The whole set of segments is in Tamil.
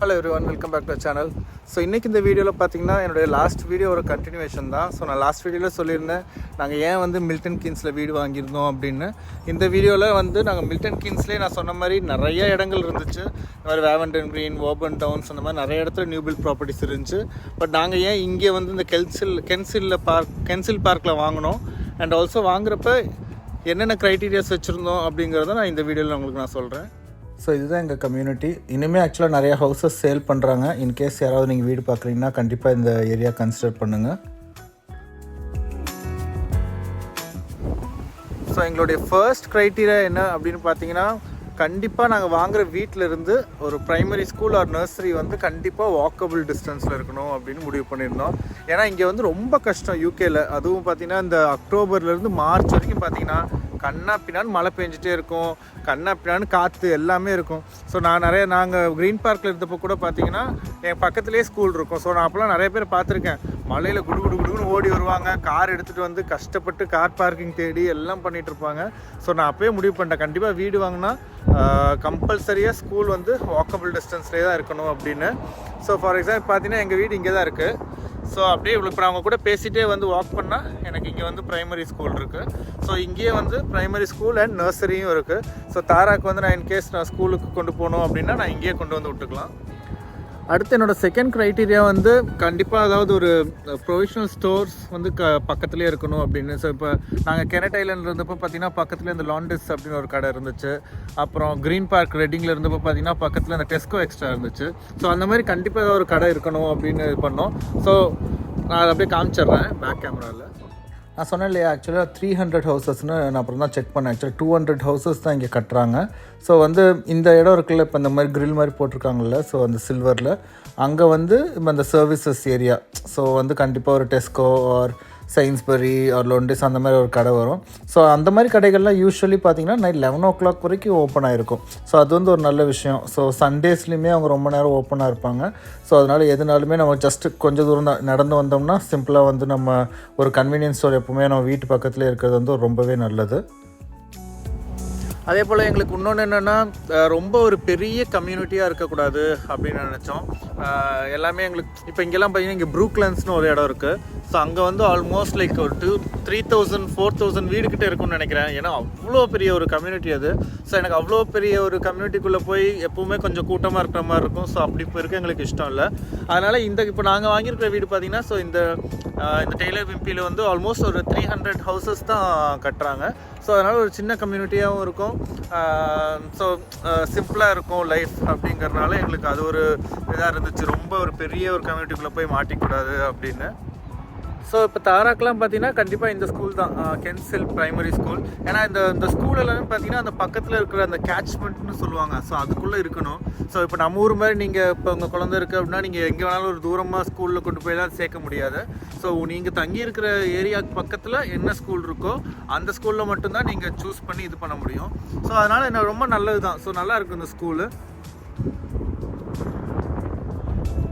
Hello everyone welcome back to channel so இன்றைக்கி இந்த வீடியோவில் பார்த்தீங்கன்னா என்னுடைய லாஸ்ட் வீடியோ ஒரு கண்டினியூவேஷன் தான். ஸோ நான் லாஸ்ட் வீடியோவில் சொல்லியிருந்தேன் நாங்கள் ஏன் வந்து மில்டன் கீன்ஸில் வீடு வாங்கியிருந்தோம் அப்படின்னு. இந்த வீடியோவில் வந்து நாங்கள் மில்டன் கீன்ஸ்லேயே நான் சொன்ன மாதிரி நிறைய இடங்கள் இருந்துச்சு. இந்த மாதிரி வேவன்டன் க்ரீன் ஓபன் டவுன்ஸ் அந்த மாதிரி நிறைய இடத்துல நியூ பில்ட் ப்ராப்பர்ட்டிஸ் இருந்துச்சு. பட் நாங்கள் ஏன் இங்கே வந்து இந்த கென்சில் கென்சிலில் பார்க் கென்சில் பார்க்கில் வாங்கினோம்? அண்ட் ஆல்சோ வாங்குறப்ப என்னென்ன க்ரைட்டீரியாஸ் வச்சுருந்தோம் அப்படிங்கிறத நான் இந்த வீடியோவில் உங்களுக்கு நான் சொல்கிறேன் ஸோ இதுதான் எங்கள் கம்யூனிட்டி இனிமேல் ஆக்சுவலாக நிறைய ஹவுசஸ் சேல் பண்ணுறாங்க இன்கேஸ் யாராவது நீங்கள் வீடு பார்க்குறீங்கன்னா கண்டிப்பாக இந்த ஏரியா கன்சிடர் பண்ணுங்கள் ஸோ எங்களுடைய ஃபர்ஸ்ட் க்ரைட்டீரியா என்ன அப்படின்னு பார்த்தீங்கன்னா கண்டிப்பாக நாங்கள் வாங்குகிற வீட்டில் இருந்து ஒரு ப்ரைமரி ஸ்கூல் ஆர் நர்சரி வந்து கண்டிப்பாக வாக்கபிள் டிஸ்டன்ஸில் இருக்கணும் அப்படின்னு முடிவு பண்ணியிருந்தோம். ஏன்னா இங்கே வந்து ரொம்ப கஷ்டம் யூகேல அதுவும் பார்த்தீங்கன்னா இந்த அக்டோபர்லேருந்து மார்ச் வரைக்கும் பார்த்தீங்கன்னா கண்ணா பின்னான்னு மழை பெஞ்சிட்டே இருக்கும். கண்ணா பின்னான்னு காற்று எல்லாமே இருக்கும். ஸோ நான் நிறைய நாங்கள் க்ரீன் பார்க்கில் இருந்தப்போ கூட பார்த்தீங்கன்னா என் பக்கத்துலேயே ஸ்கூல் இருக்கும். ஸோ நான் அப்போலாம் நிறைய பேர் பார்த்துருக்கேன். மலையில் குடு குடு குடுன்னு ஓடி வருவாங்க. கார் எடுத்துகிட்டு வந்து கஷ்டப்பட்டு கார் பார்க்கிங் தேடி எல்லாம் பண்ணிகிட்டு இருப்பாங்க. ஸோ நான் அப்போயே முடிவு பண்ணிட்டேன். கண்டிப்பாக வீடு வாங்கினா கம்பல்சரியாக ஸ்கூல் வந்து வாக்கபிள் டிஸ்டன்ஸ்லேயே தான் இருக்கணும் அப்படின்னு. ஸோ ஃபார் எக்ஸாம்பிள் பார்த்தீங்கன்னா எங்கள் வீடு இங்கே தான் இருக்குது ஸோ அப்படியே இவ்வளோ இப்போ அவங்க கூட பேசிகிட்டே வந்து வாக் பண்ணால் எனக்கு இங்கே வந்து ப்ரைமரி ஸ்கூல் இருக்குது ஸோ இங்கேயே வந்து ப்ரைமரி ஸ்கூல் அண்ட் நர்சரியும் இருக்குது ஸோ தாராக்கு வந்து நான் இன்கேஸ் நான் ஸ்கூலுக்கு கொண்டு போகணும் அப்படின்னா நான் இங்கேயே கொண்டு வந்து விட்டுக்கலாம். அடுத்து என்னோட செகண்ட் க்ரைட்டீரியா வந்து கண்டிப்பாக அதாவது ஒரு ப்ரொவிஷனல் ஸ்டோர்ஸ் வந்து க பக்கத்துலேயே இருக்கணும் அப்படின்னு. ஸோ இப்போ நாங்கள் கெனட் ஐலண்டில் இருந்தப்போ பார்த்தீங்கன்னா பக்கத்தில் இந்த லாண்டிஸ் அப்படின்னு ஒரு கடை இருந்துச்சு. அப்புறம் க்ரீன் பார்க் ரெட்டிங்கில் இருந்தப்போ பார்த்தீங்கன்னா பக்கத்தில் இந்த டெஸ்கோ எக்ஸ்ட்ரா இருந்துச்சு. ஸோ அந்த மாதிரி கண்டிப்பாக ஏதாவது ஒரு கடை இருக்கணும் அப்படின்னு இது பண்ணோம். ஸோ நான் அதை அப்படியே காமிச்சிடுறேன் பேக் கேமராவில் நான் சொன்னேன் இல்லையா ஆக்சுவலாக த்ரீ ஹண்ட்ரட் ஹவுசஸ்னு நான் அப்புறம் தான் செக் பண்ணேன். ஆக்சுவலாக டூ ஹண்ட்ரட் ஹவுசஸ் தான் இங்கே கட்டுறாங்க. ஸோ வந்து இந்த இடம் இருக்குல்ல இப்போ இந்த மாதிரி கிரில் மாதிரி போட்டிருக்காங்கல்ல ஸோ அந்த சில்வரில் அங்கே வந்து இப்போ அந்த சர்வீசஸ் ஏரியா ஸோ வந்து கண்டிப்பாக ஒரு Tesco or Sainsbury or Londis அந்த மாதிரி ஒரு கடை வரும். ஸோ அந்த மாதிரி கடைகள்லாம் யூஸ்வலி பார்த்தீங்கன்னா நைட் லெவன் ஓ கிளாக் வரைக்கும் ஓப்பன் ஆகிருக்கும் ஸோ அது வந்து ஒரு நல்ல விஷயம். ஸோ சண்டேஸ்லையுமே அவங்க ரொம்ப நேரம் ஓப்பனாக இருப்பாங்க. ஸோ அதனால் எதுனாலுமே நம்ம ஜஸ்ட்டு கொஞ்சம் தூரம் நடந்து வந்தோம்னா சிம்பிளாக வந்து நம்ம ஒரு கன்வீனியன்ஸ் ஸ்டோர் எப்போவுமே நம்ம வீட்டு பக்கத்துலேயே இருக்கிறது வந்து ரொம்பவே நல்லது. அதே போல் எங்களுக்கு இன்னொன்று என்னென்னா ரொம்ப ஒரு பெரிய கம்யூனிட்டியாக இருக்கக்கூடாது அப்படின்னு நினச்சோம். எல்லாமே எங்களுக்கு இப்போ இங்கெல்லாம் பார்த்தீங்கன்னா இங்கே ப்ரூக்லன்ஸ்னு ஒரு இடம் இருக்குது ஸோ அங்கே வந்து ஆல்மோஸ்ட் லைக் ஒரு two three thousand four thousand வீடு கிட்டே இருக்கும்னு நினைக்கிறேன். ஏன்னா அவ்வளோ பெரிய ஒரு கம்யூனிட்டி அது. ஸோ எனக்கு அவ்வளோ பெரிய ஒரு கம்யூனிட்டிக்குள்ளே போய் எப்பவுமே கொஞ்சம் கூட்டமாக இருக்கிற மாதிரி இருக்கும். ஸோ அப்படி இப்போ இருக்க எங்களுக்கு இஷ்டம் இல்லை. அதனால் இந்த இப்போ நாங்கள் வாங்கியிருக்கிற வீடு பார்த்தீங்கன்னா ஸோ இந்த இந்த டெய்லர் விம்பியில் வந்து ஆல்மோஸ்ட் ஒரு த்ரீ ஹண்ட்ரட் ஹவுசஸ் தான் கட்டுறாங்க. ஸோ அதனால் ஒரு சின்ன கம்யூனிட்டியாகவும் இருக்கும். ஸோ சிம்பிளாக இருக்கும் லைஃப் அப்படிங்கிறனால எங்களுக்கு அது ஒரு இதாக இருந்துச்சு. ரொம்ப ஒரு பெரிய ஒரு கம்யூனிட்டிக்குள்ளே போய் மாட்டிக்கூடாது அப்படின்னு. ஸோ இப்போ தாராக்கெலாம் பார்த்தீங்கன்னா கண்டிப்பாக இந்த ஸ்கூல் தான். கென்சில் ப்ரைமரி ஸ்கூல் ஏன்னா இந்த இந்த ஸ்கூல் எல்லாமே பார்த்தீங்கன்னா அந்த பக்கத்தில் இருக்கிற அந்த கேட்ச்மெண்ட்னு சொல்லுவாங்க. ஸோ அதுக்குள்ளே இருக்கணும். ஸோ இப்போ நம்ம ஊர் மாதிரி நீங்கள் இப்போ உங்கள் குழந்தை இருக்குது அப்படின்னா நீங்கள் எங்கே வேணாலும் ஒரு தூரமாக ஸ்கூலில் கொண்டு போய்லாம் சேர்க்க முடியாது. ஸோ நீங்கள் தங்கி இருக்கிற ஏரியாவுக்கு பக்கத்தில் என்ன ஸ்கூல் இருக்கோ அந்த ஸ்கூலில் மட்டும்தான் நீங்கள் சூஸ் பண்ணி இது பண்ண முடியும். ஸோ அதனால் என்ன ரொம்ப நல்லது தான் ஸோ நல்லாயிருக்கும் இந்த ஸ்கூலு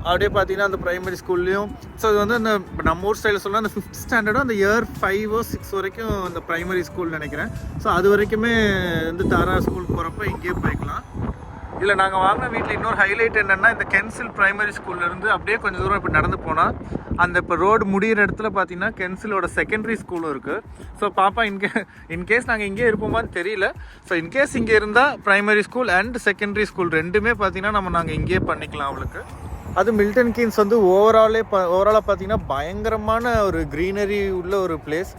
அப்படியே பார்த்தீங்கன்னா அந்த ப்ரைமரி ஸ்கூல்லையும் ஸோ அது வந்து அந்த நம்ம ஊர் ஸ்டைலில் சொல்லலாம் அந்த ஃபிஃப்த் ஸ்டாண்டர்டும் அந்த இயர் ஃபைவோ சிக்ஸ் வரைக்கும் அந்த ப்ரைமரி ஸ்கூல் நினைக்கிறேன். ஸோ அது வரைக்குமே வந்து தாரா ஸ்கூல் போகிறப்ப இங்கேயே போய்க்கலாம். இதில் நாங்கள் வாங்கின வீட்டில் இன்னொரு ஹைலைட் என்னென்னா இந்த கென்சில் ப்ரைமரி ஸ்கூல்லேருந்து அப்படியே கொஞ்சம் தூரம் இப்போ நடந்து போனால் அந்த இப்போ ரோடு முடியிற இடத்துல பார்த்தீங்கன்னா கென்சிலோட செகண்டரி ஸ்கூலும் இருக்குது ஸோ பாப்பா இன்கே இன்கேஸ் நாங்கள் இங்கே இருப்போமான்னு தெரியல. ஸோ இன்கேஸ் இங்கே இருந்தால் primary school and secondary school ரெண்டுமே பார்த்தீங்கன்னா நம்ம நாங்கள் இங்கேயே பண்ணிக்கலாம் அவளுக்கு. அது மில்டன் கீன்ஸ் வந்து ஓவராலே ப ஓவராலாக பார்த்தீங்கன்னா பயங்கரமான ஒரு க்ரீனரி உள்ள ஒரு பிளேஸ்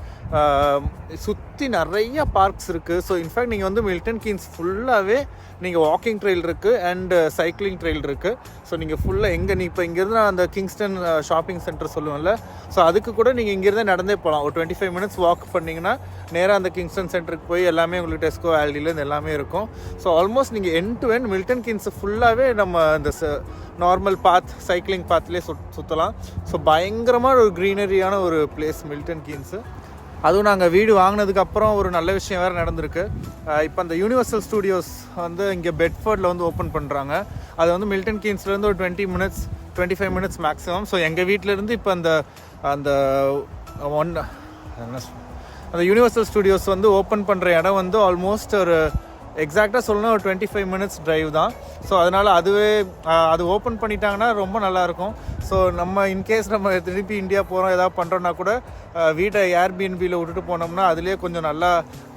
சுற்றி நிறைய பார்க்ஸ் இருக்குது ஸோ இன்ஃபேக்ட் நீங்கள் வந்து மில்டன் கீன்ஸ் ஃபுல்லாகவே நீங்கள் வாக்கிங் ட்ரெயில் இருக்குது அண்ட் சைக்கிளிங் ட்ரெயில் இருக்குது ஸோ நீங்கள் ஃபுல்லாக எங்கே நீ இப்போ இங்கேருந்து நான் அந்த கிங்ஸ்டன் ஷாப்பிங் சென்டர் சொல்லுவேன்ல. ஸோ அதுக்கு கூட நீங்கள் இங்கேருந்தே நடந்தே போகலாம் ஒரு டுவெண்ட்டி ஃபைவ் மினிட்ஸ் வாக் பண்ணிங்கன்னா நேராக அந்த கிங்ஸ்டன் சென்டருக்கு போய் எல்லாமே உங்களுக்கு டெஸ்கோ ஆல்டிலேருந்து எல்லாமே இருக்கும். ஸோ ஆல்மோஸ்ட் நீங்கள் end to end Milton Keynes ஃபுல்லாகவே நம்ம இந்த நார்மல் பாத் சைக்கிளிங் பாத்லேயே சுத் சுற்றலாம் ஸோ பயங்கரமான ஒரு க்ரீனரியான ஒரு பிளேஸ் மில்டன் கீன்ஸு அதுவும் நாங்கள் வீடு வாங்கினதுக்கு அப்புறம் ஒரு நல்ல விஷயம் வேறு நடந்திருக்கு. இப்போ அந்த யூனிவர்சல் ஸ்டூடியோஸ் வந்து இங்கே பெட்ஃபோர்டில் வந்து ஓப்பன் பண்ணுறாங்க அது வந்து மில்டன் கீன்ஸ்லேருந்து ஒரு twenty minutes twenty five minutes maximum so எங்கள் வீட்டிலேருந்து இப்போ அந்த அந்த ஒன் என்ன அந்த யூனிவர்சல் ஸ்டூடியோஸ் வந்து ஓப்பன் பண்ணுற இடம் வந்து ஆல்மோஸ்ட் ஒரு எக்ஸாக்டாக சொல்லணும் ஒரு டுவெண்ட்டி ஃபைவ் மினிட்ஸ் டிரைவ் தான். ஸோ அதனால் அதுவே அது ஓப்பன் பண்ணிட்டாங்கன்னா ரொம்ப நல்லாயிருக்கும். ஸோ நம்ம இன்கேஸ் நம்ம திருப்பி இந்தியா போகிறோம் ஏதாவது பண்ணுறோன்னா கூட வீட்டை ஏர்பிஎன்பியில் விட்டுட்டு போனோம்னா அதுலேயே கொஞ்சம் நல்லா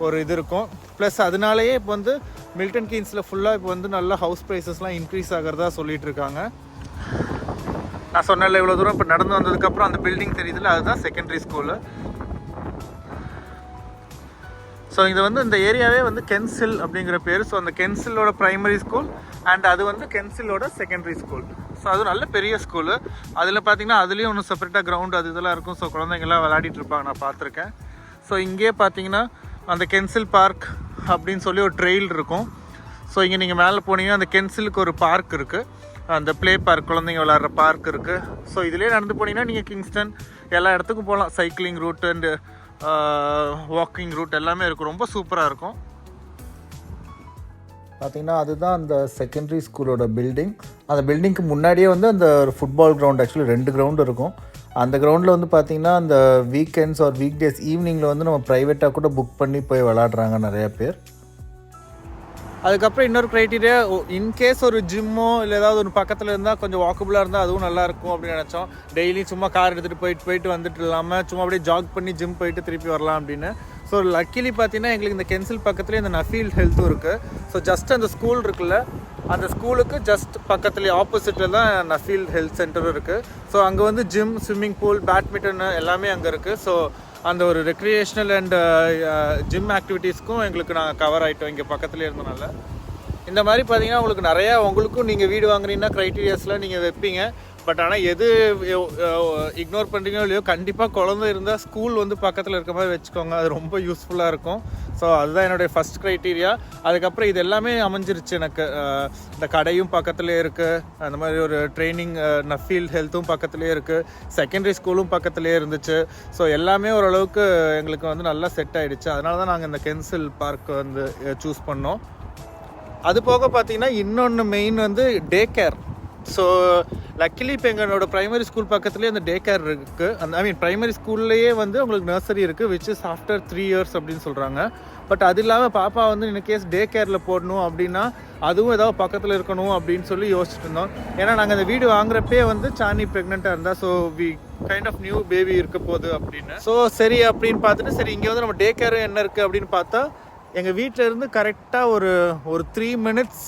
ஒரு இது இருக்கும். ப்ளஸ் அதனாலேயே இப்போ வந்து மில்டன் கீன்ஸில் ஃபுல்லாக இப்போ வந்து நல்லா ஹவுஸ் ப்ரைஸஸ்லாம் இன்க்ரீஸ் ஆகிறதா சொல்லிட்டு இருக்காங்க. நான் சொன்னேன்ல இவ்வளோ தூரம் இப்போ நடந்து வந்ததுக்கப்புறம் அந்த பில்டிங் தெரியுதுல்ல அதுதான் செகண்டரி ஸ்கூலு ஸோ இது வந்து இந்த ஏரியாவே வந்து கென்சில் அப்படிங்கிற பேர். ஸோ அந்த கென்சிலோட ப்ரைமரி ஸ்கூல் அண்ட் அது வந்து கென்சிலோட செகண்டரி ஸ்கூல் ஸோ அது நல்ல பெரிய ஸ்கூலு அதில் பார்த்தீங்கன்னா அதுலேயும் ஒன்று செப்பரேட்டாக கிரவுண்ட் அது இதெல்லாம் இருக்கும். ஸோ குழந்தைங்கள்லாம் விளையாடிட்டு இருப்பாங்க. நான் பார்த்துருக்கேன் ஸோ இங்கேயே பார்த்தீங்கன்னா அந்த கென்சில் பார்க் அப்படின்னு சொல்லி ஒரு ட்ரெயில் இருக்கும். ஸோ இங்கே நீங்கள் மேலே போனீங்கன்னா அந்த கென்சிலுக்கு ஒரு பார்க் இருக்குது அந்த ப்ளே பார்க் குழந்தைங்க விளாட்ற பார்க் இருக்குது ஸோ இதுலேயே நடந்து போனீங்கன்னா நீங்கள் கிங்ஸ்டன் எல்லா இடத்துக்கும் போகலாம் cycling route and walking route எல்லாமே இருக்கும் ரொம்ப சூப்பராக இருக்கும். பார்த்தீங்கன்னா அதுதான் அந்த செகண்டரி ஸ்கூலோட பில்டிங் அந்த பில்டிங்க்கு முன்னாடியே வந்து அந்த ஒரு ஃபுட்பால் கிரவுண்ட் ஆக்சுவலி ரெண்டு கிரவுண்ட் இருக்கும். அந்த கிரவுண்டில் வந்து பார்த்தீங்கன்னா அந்த வீக்கெண்ட்ஸ் ஆர் வீக் டேஸ் ஈவினிங்கில் வந்து நம்ம ப்ரைவேட்டாக கூட புக் பண்ணி போய் விளாட்றாங்க நிறையா பேர். அதுக்கப்புறம் இன்னொரு க்ரைட்டீரியா இன்கேஸ் ஒரு ஜிம்மோ இல்லை ஏதாவது ஒரு பக்கத்தில் இருந்தால் கொஞ்சம் வாக்கபுளாக இருந்தால் அதுவும் நல்லா இருக்கும் அப்படின்னு நினச்சோம். டெய்லி சும்மா கார் எடுத்துகிட்டு போயிட்டு போயிட்டு வந்துட்டு இல்லாமல் சும்மா அப்படியே ஜாக் பண்ணி ஜிம் போயிட்டு திருப்பி வரலாம் அப்படின்னு. ஸோ லக்கிலி பார்த்தீங்கன்னா எங்களுக்கு இந்த கென்சில் பக்கத்துலேயே இந்த நஃபீல் ஹெல்த்தும் இருக்குது ஸோ ஜஸ்ட் அந்த ஸ்கூல் இருக்குல்ல அந்த ஸ்கூலுக்கு ஜஸ்ட் பக்கத்துலேயே ஆப்போசிட்டில் தான் நஃபீல் ஹெல்த் சென்டரும் இருக்குது ஸோ அங்கே வந்து ஜிம் ஸ்விம்மிங் பூல் பேட்மிண்டன் எல்லாமே அங்கே இருக்குது ஸோ அந்த ஒரு ரெக்ரியேஷனல் அண்ட் ஜிம் ஆக்டிவிட்டீஸ்க்கும் எங்களுக்கு நாங்கள் கவர் ஆகிட்டோம் இங்கே பக்கத்துலேயே இருந்தனால. இந்த மாதிரி பார்த்தீங்கன்னா உங்களுக்கு நிறையா உங்களுக்கும் நீங்கள் வீடு வாங்குறீங்கன்னா க்ரைட்டீரியாஸில் நீங்கள் வைப்பீங்க. பட் ஆனால் எது இக்னோர் பண்ணுறீங்களோ இல்லையோ கண்டிப்பாக குழந்தை இருந்தால் ஸ்கூல் வந்து பக்கத்தில் இருக்க மாதிரி வச்சுக்கோங்க. அது ரொம்ப யூஸ்ஃபுல்லாக இருக்கும். ஸோ அதுதான் என்னுடைய ஃபஸ்ட் க்ரைட்டீரியா அதுக்கப்புறம் இது எல்லாமே அமைஞ்சிருச்சு எனக்கு. இந்த கடையும் பக்கத்துலேயே இருக்குது அந்த மாதிரி ஒரு ட்ரைனிங் நஃபீல் ஹெல்த்தும் பக்கத்துலேயே இருக்குது செகண்டரி ஸ்கூலும் பக்கத்துலேயே இருந்துச்சு. ஸோ எல்லாமே ஓரளவுக்கு எங்களுக்கு வந்து நல்லா செட் ஆகிடுச்சு அதனால தான் நாங்கள் இந்த கென்சில் பார்க் வந்து சூஸ் பண்ணோம். அது போக பார்த்தீங்கன்னா இன்னொன்று மெயின் வந்து டே கேர் ஸோ லக்கிலி இப்போ எங்களோட ப்ரைமரி ஸ்கூல் பக்கத்துலேயே அந்த டே கேர் இருக்குது அந்த ஐ மீன் ப்ரைமரி ஸ்கூல்லையே வந்து உங்களுக்கு நர்சரி இருக்குது which is after three years அப்படின்னு சொல்கிறாங்க பட் அது இல்லாமல் பாப்பா வந்து இந்த கேஸ் டே கேரில் போடணும் அப்படின்னா அதுவும் ஏதாவது பக்கத்தில் இருக்கணும் அப்படின்னு சொல்லி யோசிச்சுட்டு இருந்தோம். ஏன்னா நாங்கள் அந்த வீடு வாங்குறப்பே வந்து சாணி ப்ரெக்னெண்ட்டாக இருந்தால் so we kind of new baby இருக்க போகுது அப்படின்னு. ஸோ சரி அப்படின்னு பார்த்துட்டு சரி இங்கே வந்து நம்ம டே கேர் என்ன இருக்குது அப்படின்னு பார்த்தா எங்கள் வீட்டில் இருந்து கரெக்டாக ஒரு ஒரு த்ரீ மினிட்ஸ்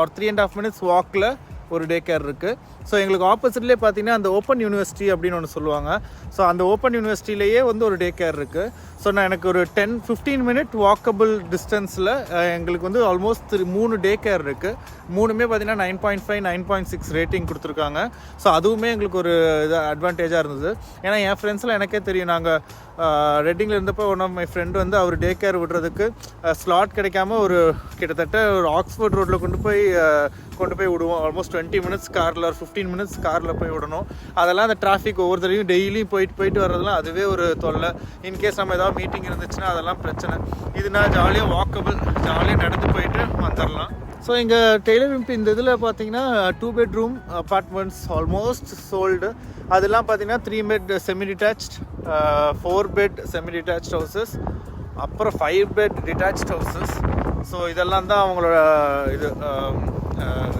ஒரு த்ரீ அண்ட் ஹாஃப் மினிட்ஸ் வாக்கில் ஒரு டே கேர் இருக்குது ஸோ எங்களுக்கு ஆப்போசிட்லேயே பார்த்தீங்கன்னா அந்த ஓப்பன் யூனிவர்சிட்டி அப்படின்னு ஒன்று சொல்லுவாங்க. ஸோ அந்த ஓப்பன் யூனிவர்சிட்டிலேயே வந்து ஒரு டே கேர் இருக்குது ஸோ நான் எனக்கு ஒரு டென் ஃபிஃப்டீன் மினிட் வாக்கபிள் டிஸ்டன்ஸில் எங்களுக்கு வந்து ஆல்மோஸ்ட் மூணு டே கேர் இருக்குது மூணுமே பார்த்தீங்கன்னா nine point five nine point six rating கொடுத்துருக்காங்க. ஸோ அதுவுமே எங்களுக்கு ஒரு இது அட்வான்டேஜாக இருந்தது. ஏன்னா என் ஃப்ரெண்ட்ஸில் எனக்கே தெரியும். நாங்கள் ரெட்டிங்கில் இருந்தப்போ ஒன் ஆஃப் மை ஃப்ரெண்ட் வந்து அவர் டே கேர் விடுறதுக்கு ஸ்லாட் கிடைக்காம ஒரு கிட்டத்தட்ட ஒரு ஆக்ஸ்ஃபோர்ட் ரோட்டில் கொண்டு போய் கொண்டு போய் விடுவோம். ஆல்மோஸ்ட் டுவெண்ட்டி மினிட்ஸ் காரில் ஒரு ஃபிஃப்டீன் மினிட்ஸ் காரில் போய் விடணும். அதெல்லாம் அந்த டிராஃபிக் ஒவ்வொரு தடவையும் டெய்லியும் போயிட்டு போயிட்டு வர்றதுலாம் அதுவே ஒரு தொல்லை. இன்கேஸ் நம்ம ஏதாவது மீட்டிங் இருந்துச்சுன்னா அதெல்லாம் பிரச்சனை. இதுனா ஜாலியாக வாக்கபிள் ஜாலியாக நடந்து போயிட்டு வந்துடலாம் ஸோ இங்கே டெய்லர் விம்பி இந்த இதில் பார்த்தீங்கன்னா two bedroom apartments almost sold அதெல்லாம் பார்த்தீங்கன்னா three bed semi detached four bed semi detached houses அப்புறம் five bed detached houses so இதெல்லாம் தான் அவங்களோட இது um,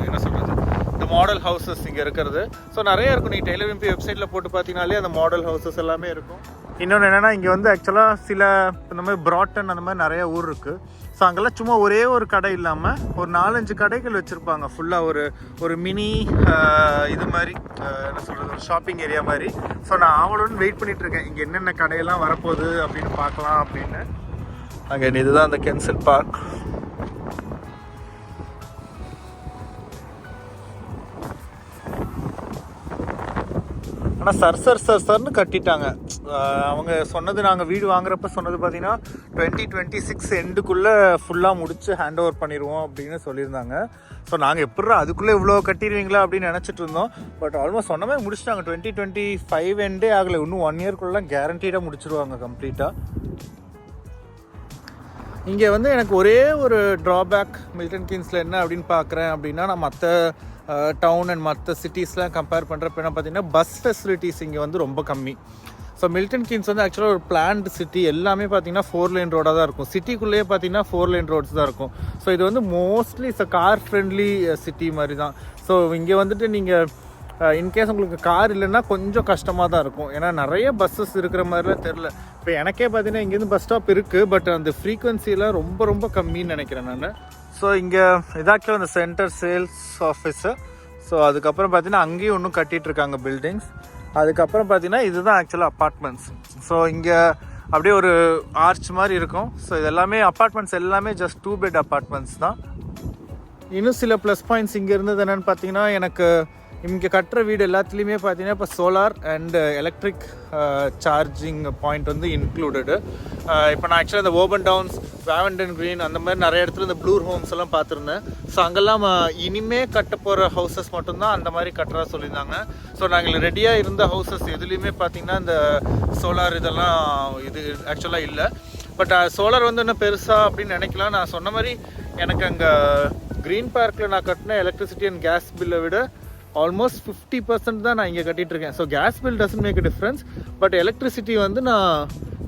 என்ன சொல்கிறது இந்த மாடல் ஹவுசஸ் இங்கே இருக்கிறது. ஸோ நிறைய இருக்கும். நீங்கள் டெய்லர் விம்பி வெப்சைட்டில் போட்டு பார்த்தீங்கனாலே அந்த மாடல் ஹவுசஸ் எல்லாமே இருக்கும். இன்னொன்று என்னென்னா இங்கே வந்து ஆக்சுவலாக சில இந்த மாதிரி பிராட்டன் அந்த மாதிரி நிறைய ஊர் இருக்குது ஸோ அங்கெல்லாம் சும்மா ஒரே ஒரு கடை இல்லாமல் ஒரு நாலஞ்சு கடைகள் வச்சுருப்பாங்க. ஃபுல்லாக ஒரு ஒரு மினி இது மாதிரி என்ன சொல்கிறது ஒரு ஷாப்பிங் ஏரியா மாதிரி. ஸோ நான் அவளுடன் வெயிட் பண்ணிட்டு இருக்கேன். இங்கே என்னென்ன கடையெல்லாம் வரப்போகுது அப்படின்னு பார்க்கலாம் அப்படின்னு. அங்கே இதுதான் அந்த கென்சல் பார்க் ஆனால் சர் சர் சர் சர்னு கட்டிட்டாங்க. அவங்க சொன்னது நாங்கள் வீடு வாங்குறப்ப சொன்னது பார்த்தீங்கன்னா டுவெண்ட்டி டுவெண்ட்டி சிக்ஸ் எண்டுக்குள்ளே ஃபுல்லாக முடித்து ஹேண்ட் ஓவர் பண்ணிடுவோம் அப்படின்னு சொல்லியிருந்தாங்க. ஸோ நாங்கள் எப்படா அதுக்குள்ளே இவ்வளோ கட்டிடுவீங்களா அப்படின்னு நினச்சிட்டு இருந்தோம். பட் ஆல்மோஸ்ட் சொன்னமே முடிச்சிட்டாங்க. டுவெண்ட்டி டுவெண்ட்டி ஃபைவ் எண்டே ஆகலை. இன்னும் ஒன் இயர்க்குள்ளே கேரண்டீடாக முடிச்சிருவாங்க கம்ப்ளீட்டாக இங்கே வந்து எனக்கு ஒரே ஒரு ட்ராபேக் மில்டன் கிங்ஸில் என்ன அப்படின்னு பார்க்குறேன் அப்படின்னா நான் மற்ற டவுன் அண்ட் மற்ற சிட்டிஸ்லாம் கம்பேர் பண்ணுறப்ப என்ன பார்த்தீங்கன்னா பஸ் ஃபெசிலிட்டிஸ் இங்கே வந்து ரொம்ப கம்மி. ஸோ மில்டன் கீன்ஸ் வந்து ஆக்சுவலாக ஒரு பிளான்டு சிட்டி எல்லாமே பார்த்தீங்கன்னா ஃபோர் லைன் ரோடாக தான் இருக்கும். சிட்டிக்குள்ளேயே பார்த்தீங்கன்னா ஃபோர் லைன் ரோட்ஸ் தான் இருக்கும். ஸோ இது வந்து mostly it's car friendly city மாதிரி தான். ஸோ இங்கே வந்துட்டு நீங்கள் இன்கேஸ் உங்களுக்கு கார் இல்லைன்னா கொஞ்சம் கஷ்டமாக தான் இருக்கும். ஏன்னா நிறைய பஸ்ஸஸ் இருக்கிற மாதிரிலாம் தெரில இப்போ எனக்கே பார்த்தீங்கன்னா இங்கேருந்து பஸ் ஸ்டாப் இருக்குது பட் அந்த ஃப்ரீக்குவென்சிலாம் ரொம்ப ரொம்ப கம்மின்னு நினைக்கிறேன் நான். ஸோ இங்கே இதாக்கில் இந்த சென்டர் சேல்ஸ் ஆஃபீஸு ஸோ அதுக்கப்புறம் பார்த்தீங்கன்னா அங்கேயும் இன்னும் கட்டிகிட்டு இருக்காங்க பில்டிங்ஸ் அதுக்கப்புறம் பார்த்தீங்கன்னா இதுதான் ஆக்சுவலாக அப்பார்ட்மெண்ட்ஸ் ஸோ இங்கே அப்படியே ஒரு ஆர்ச் மாதிரி இருக்கும். ஸோ இது எல்லாமே அப்பார்ட்மெண்ட்ஸ் எல்லாமே ஜஸ்ட் டூ பெட் அப்பார்ட்மெண்ட்ஸ் தான். இன்னும் சில ப்ளஸ் பாயிண்ட்ஸ் இங்கே இருந்தது என்னென்னு பார்த்தீங்கன்னா எனக்கு இங்கே கட்டுற வீடு எல்லாத்துலேயுமே பார்த்தீங்கன்னா இப்போ solar and electric charging uh, point வந்து இன்க்ளூடடு uh, இப்போ நான் ஆக்சுவலாக இந்த ஓபன் டவுன்ஸ் வேவண்டன் க்ரீன் அந்த மாதிரி நிறைய இடத்துல இந்த ப்ளூர் ஹோம்ஸ் எல்லாம் பார்த்துருந்தேன். ஸோ அங்கெல்லாம் uh, இனிமே கட்ட போகிற ஹவுசஸ் மட்டும்தான் அந்த மாதிரி கட்டுறா சொல்லியிருந்தாங்க. ஸோ நாங்கள் ரெடியாக இருந்த ஹவுசஸ் எதுலேயுமே பார்த்தீங்கன்னா இந்த சோலார் இதெல்லாம் இது ஆக்சுவலாக இல்லை. பட் சோலார் வந்து இன்னும் பெருசாக அப்படின்னு நினைக்கலாம். நான் சொன்ன மாதிரி எனக்கு அங்கே க்ரீன் பார்க்கில் நான் கட்டின எலக்ட்ரிசிட்டி அண்ட் கேஸ் பில்லை விட ஆல்மோஸ்ட் ஃபிஃப்டி பர்சன்ட் தான் நான் இங்கே கட்டிட்டு இருக்கேன் so gas bill doesn't make difference but electricity வந்து நான்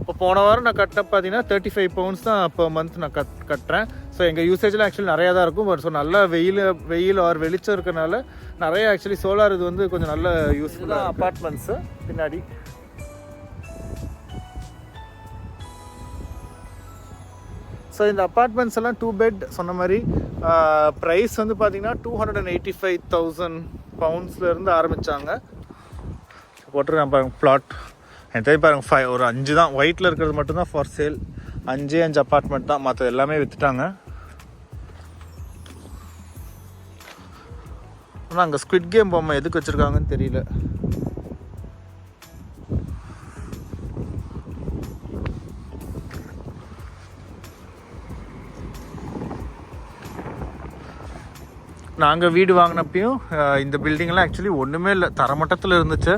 இப்போ போன வாரம் நான் கட்டின பார்த்தீங்கன்னா தேர்ட்டி ஃபைவ் பவுண்ட்ஸ் தான் இப்போ மந்த் நான் கட் கட்டுறேன். ஸோ எங்கள் யூசேஜில் ஆக்சுவலி நிறையா தான் இருக்கும். பட் ஸோ நல்லா வெயில் வெயில் ஆர் வெளிச்சம் இருக்கனால நிறைய ஆக்சுவலி சோலார் இது வந்து கொஞ்சம் நல்ல யூஸ்ஃபுல்லாக அப்பார்ட்மெண்ட்ஸு பின்னாடி. ஸோ இந்த அப்பார்ட்மெண்ட்ஸ் எல்லாம் டூ பெட் சொன்ன மாதிரி ப்ரைஸ் வந்து பார்த்தீங்கன்னா two hundred and eighty five thousand பவுண்ட்ஸ்லேருந்து ஆரம்பித்தாங்க போட்டுருக்கேன் பாருங்க பிளாட் எனக்கு தெரியும் பாருங்க ஃபைவ் ஒரு அஞ்சு தான். ஒயிட்டில் இருக்கிறது மட்டும்தான் ஃபார் சேல் அஞ்சே அஞ்சு அப்பார்ட்மெண்ட் தான். மற்ற எல்லாமே விற்றுட்டாங்க ஆனால் அங்கே ஸ்குவிட் கேம் பொம்மை எதுக்கு வச்சுருக்காங்கன்னு தெரியல. நாங்கள் வீடு வாங்கினப்பையும் இந்த பில்டிங்லாம் ஆக்சுவலி ஒன்றுமே இல்லை. தரமட்டத்தில் இருந்துச்சு.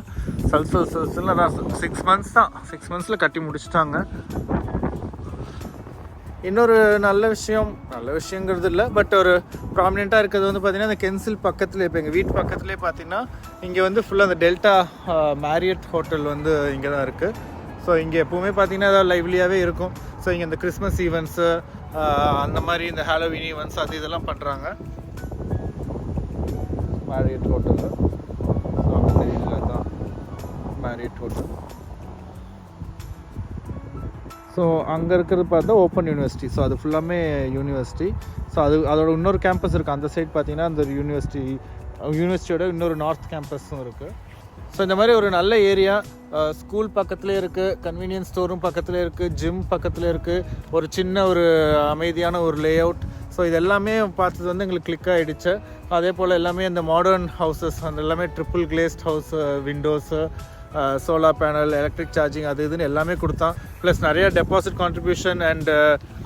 சல் சல் சல்ஸில் அதான் சிக்ஸ் மந்த்ஸ் தான். சிக்ஸ் மந்த்ஸில் கட்டி முடிச்சிட்டாங்க. இன்னொரு நல்ல விஷயம் நல்ல விஷயங்கிறது இல்லை. பட் ஒரு ப்ராமினெண்ட்டாக இருக்கிறது வந்து பார்த்திங்கன்னா அந்த கென்சில் பக்கத்தில் இப்போ எங்கள் வீட்டு பக்கத்துலேயே பார்த்தீங்கன்னா இங்கே வந்து ஃபுல்லாக அந்த டெல்டா மேரியட் ஹோட்டல் வந்து இங்கே தான் இருக்குது ஸோ இங்கே எப்போவுமே பார்த்தீங்கன்னா ஏதாவது லைவ்லியாகவே இருக்கும். ஸோ இங்கே இந்த கிறிஸ்மஸ் ஈவெண்ட்ஸு அந்த மாதிரி இந்த ஹாலோவின் ஈவெண்ட்ஸ் அது இதெல்லாம் பண்ணுறாங்க மேரியட் ஹோட்டலில் தெரியல தான் மேரியட் ஹோட்டல் ஸோ அங்கே இருக்கிறது பார்த்தா ஓப்பன் யூனிவர்சிட்டி ஸோ அது ஃபுல்லாமே யூனிவர்சிட்டி ஸோ அது அதோட இன்னொரு கேம்பஸ் இருக்குது அந்த சைட் பார்த்தீங்கன்னா அந்த யூனிவர்சிட்டி யூனிவர்சிட்டியோட இன்னொரு நார்த் கேம்பஸும் இருக்குது ஸோ இந்த மாதிரி ஒரு நல்ல ஏரியா ஸ்கூல் பக்கத்துலேயே இருக்குது கன்வீனியன்ஸ் ஸ்டோரும் பக்கத்துலேயே இருக்குது ஜிம் பக்கத்தில் இருக்குது ஒரு சின்ன ஒரு அமைதியான ஒரு லே அவுட் ஸோ இது எல்லாமே பார்த்தது வந்து எங்களுக்கு கிளிக் ஆகிடுச்சு அதே போல் எல்லாமே இந்த மாடர்ன் ஹவுசஸ் அந்த எல்லாமே triple glazed house windows solar panel electric charging அது இதுன்னு எல்லாமே கொடுத்தான். ப்ளஸ் நிறைய டெபாசிட் கான்ட்ரிபியூஷன் அண்ட்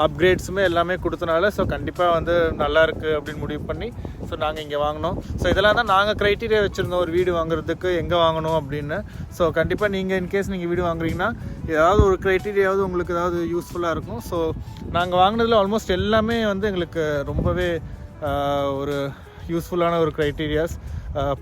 அப்கிரேட்ஸுமே எல்லாமே கொடுத்தனால ஸோ கண்டிப்பாக வந்து நல்லாயிருக்கு அப்படின்னு முடிவு பண்ணி ஸோ நாங்கள் இங்கே வாங்கினோம். ஸோ இதெல்லாம் தான் நாங்கள் க்ரைட்டீரியா வச்சுருந்தோம் ஒரு வீடு வாங்குறதுக்கு எங்கே வாங்கணும் அப்படின்னு. ஸோ கண்டிப்பாக நீங்கள் இன்கேஸ் நீங்கள் வீடு வாங்குறீங்கன்னா ஏதாவது ஒரு க்ரைட்டீரியாவது உங்களுக்கு ஏதாவது யூஸ்ஃபுல்லாக இருக்கும். ஸோ நாங்கள் வாங்கினதில் ஆல்மோஸ்ட் எல்லாமே வந்து எங்களுக்கு ரொம்பவே ஒரு யூஸ்ஃபுல்லான ஒரு க்ரைட்டீரியாஸ்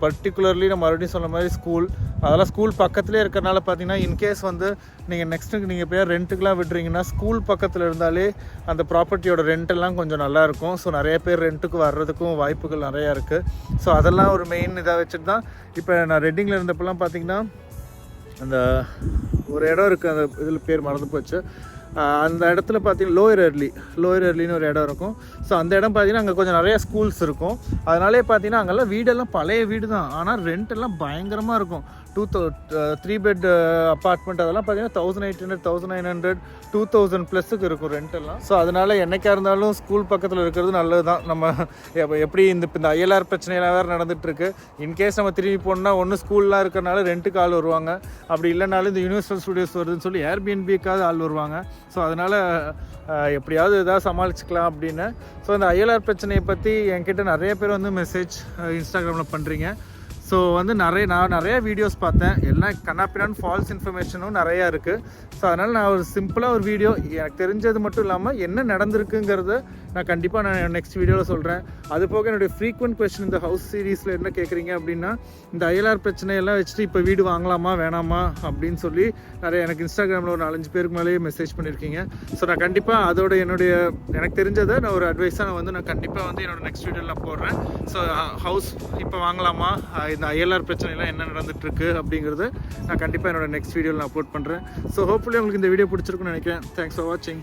பர்டிகுலர்லி நான் மறுபடியும் சொன்ன மாதிரி ஸ்கூல் அதெல்லாம் ஸ்கூல் பக்கத்துலேயே இருக்கிறனால பார்த்தீங்கன்னா இன்கேஸ் வந்து நீங்கள் நெக்ஸ்ட்டு நீங்கள் போய் ரெண்ட்டுக்கெலாம் விடுறீங்கன்னா ஸ்கூல் பக்கத்தில் இருந்தாலே அந்த ப்ராப்பர்ட்டியோட ரெண்ட்டெல்லாம் கொஞ்சம் நல்லாயிருக்கும் ஸோ நிறைய பேர் ரெண்ட்டுக்கு வர்றதுக்கும் வாய்ப்புகள் நிறையா இருக்குது ஸோ அதெல்லாம் ஒரு மெயின் இதாக வச்சுட்டு தான் இப்போ நான் ரெட்டிங்கில் இருந்தப்பெல்லாம் பார்த்தீங்கன்னா அந்த ஒரு இடம் இருக்குது அந்த இதில் பேர் மறந்து போச்சு. அந்த இடத்துல பார்த்தீங்கன்னா லோயர் எர்லி லோயர் எர்லின்னு ஒரு இடம் இருக்கும். ஸோ அந்த இடம் பார்த்தீங்கன்னா அங்கே கொஞ்சம் நிறைய ஸ்கூல்ஸ் இருக்கும். அதனாலே பார்த்தீங்கன்னா அங்கெல்லாம் வீடெல்லாம் பழைய வீடு தான் ஆனால் ரெண்ட் எல்லாம் பயங்கரமாக இருக்கும். டூ தௌ த்ரீ பெட் அப்பார்ட்மெண்ட் அதெல்லாம் பார்த்தீங்கன்னா thousand eight hundred thousand nine hundred two thousand ப்ளஸுக்கு இருக்கும் ரெண்ட் எல்லாம். ஸோ அதனால் என்னைக்காக இருந்தாலும் ஸ்கூல் பக்கத்தில் இருக்கிறது நல்லது தான் நம்ம எப்ப- எப்படி இந்த இந்த ஐஎல்ஆர் பிரச்சனையெல்லாம் வேறு நடந்துகிட்ருக்கு இன்கேஸ் நம்ம திரும்பி போனோம்னா ஒன்று ஸ்கூல்லாம் இருக்கிறனால ரெண்ட்டுக்கு ஆள் வருவாங்க. அப்படி இல்லைனாலும் இந்த யூனிவர்சல் ஸ்டுடியோஸ் வருதுன்னு சொல்லி ஏர்பிஎன்பிக்காவது ஆள் வருவாங்க. ஸோ அதனால் எப்படியாவது எதாவது சமாளிச்சுக்கலாம் அப்படின்னு. ஸோ இந்த ஐஎல்ஆர் பிரச்சனையை பற்றி என்கிட்ட நிறைய பேர் வந்து மெசேஜ் இன்ஸ்டாகிராமில் பண்ணுறீங்க ஸோ வந்து நிறைய நான் நிறைய வீடியோஸ் பார்த்தேன். எல்லாம் கண்ணாப்பினான் ஃபால்ஸ் இன்ஃபர்மேஷனும் நிறையா இருக்குது ஸோ அதனால் நான் ஒரு சிம்பிளாக ஒரு வீடியோ எனக்கு தெரிஞ்சது மட்டும் இல்லாமல் என்ன நடந்திருக்குங்கிறத நான் கண்டிப்பாக நான் நெக்ஸ்ட் வீடியோவில் சொல்கிறேன் அது போக என்னுடைய ஃப்ரீக்வெண்ட் கொஸ்டின் இந்த ஹவுஸ் சீரீஸில் என்ன கேட்குறீங்க அப்படின்னா இந்த ஐஎல்ஆர் பிரச்சனையெல்லாம் வச்சுட்டு இப்போ வீடு வாங்கலாமா வேணாமா அப்படின்னு சொல்லி நிறைய எனக்கு இன்ஸ்டாகிராமில் ஒரு நாலஞ்சு பேருக்கு மேலேயே மெசேஜ் பண்ணியிருக்கீங்க ஸோ நான் கண்டிப்பாக அதோட என்னுடைய எனக்கு தெரிஞ்சதை நான் ஒரு அட்வைஸாக நான் வந்து நான் கண்டிப்பாக வந்து என்னோட நெக்ஸ்ட் வீடியோவில் போடுறேன். ஸோ ஹவுஸ் இப்போ வாங்கலாமா இந்த ஐஎல்ஆர் பிரச்சனைலாம் என்ன நடந்துட்டு அப்படிங்கிறது நான் கண்டிப்பாக என்னோடய நெக்ஸ்ட் வீடியோவில் நான் அப்லோட் பண்ணுறேன் ஸோ ஹோப்ஃபுல்லி உங்களுக்கு இந்த வீடியோ பிடிச்சிருக்குன்னு நினைக்கிறேன். தேங்க்ஸ் ஃபார் வாட்சிங்